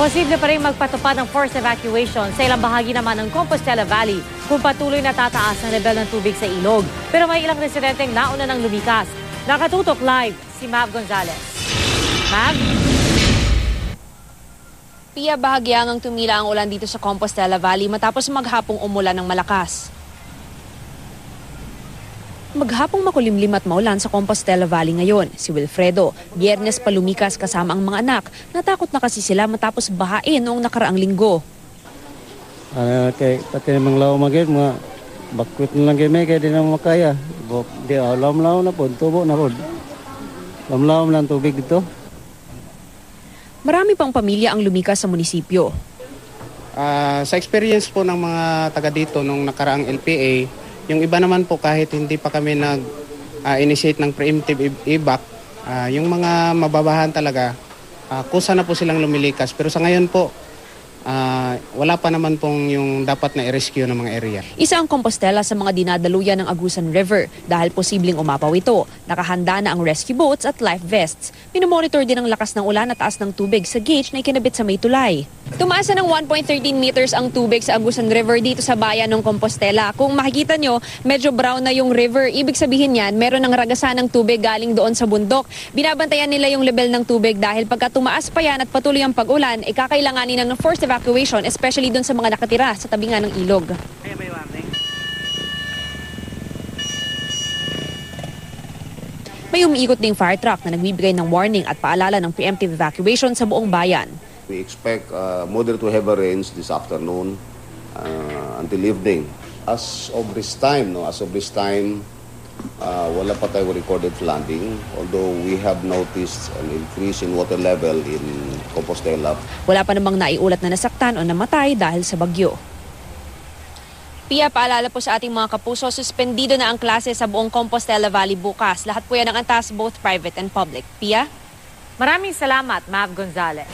Posible pa rin magpatupad ng forced evacuation sa ilang bahagi naman ng Compostela Valley kung patuloy na tataas ang level ng tubig sa ilog. Pero may ilang residenteng nauna ng lumikas. Nakatutok live si Mav Gonzalez. Mav? Pia bahagyang tumila ang ulan dito sa Compostela Valley matapos maghapong umulan ng malakas. Maghapong makulimlim at maulan sa Compostela Valley ngayon. Si Wilfredo, biyernes pa lumikas kasama ang mga anak. Natakot na kasi sila matapos bahain noong nakaraang linggo. Ano kay pati namang law magit mga bakit na lang kay may kay di na makaya. Bo, di alam law na po, tubo na po. Lam law lang tubig dito. Marami pang pamilya ang lumikas sa munisipyo. Ah, sa experience po ng mga taga dito nung nakaraang LPA, yung iba naman po kahit hindi pa kami nag-initiate ng preemptive evac, ah, yung mga mababahan talaga, ah, kusa na po silang lumilikas. Pero sa ngayon po, ah, wala pa naman pong yung dapat na i-rescue ng mga area. Isa ang Compostela sa mga dinadaluyan ng Agusan River dahil posibleng umapaw ito. Nakahanda na ang rescue boats at life vests. Minomonitor din ang lakas ng ulan at taas ng tubig sa gauge na ikinabit sa may tulay. Tumaas na ng 1.13 meters ang tubig sa Agusan River dito sa bayan ng Compostela. Kung makikita nyo, medyo brown na yung river. Ibig sabihin yan, meron ng ragasan ng tubig galing doon sa bundok. Binabantayan nila yung level ng tubig dahil pagka tumaas pa yan at patuloy ang pag-ulan, ikakailanganin ng forced evacuation, especially doon sa mga nakatira sa tabi nga ng ilog. May umiikot ding fire truck na nagbibigay ng warning at paalala ng preemptive evacuation sa buong bayan. We expect uh, moderate to heavy rains this afternoon uh, until evening. As of this time, no, as of this time, uh, wala pa tayo recorded flooding. Although we have noticed an increase in water level in Compostela. Wala pa namang naiulat na nasaktan o namatay dahil sa bagyo. Pia, paalala po sa ating mga kapuso, suspendido na ang klase sa buong Compostela Valley bukas. Lahat po yan ang antas, both private and public. Pia? Maraming salamat, Mav Gonzalez.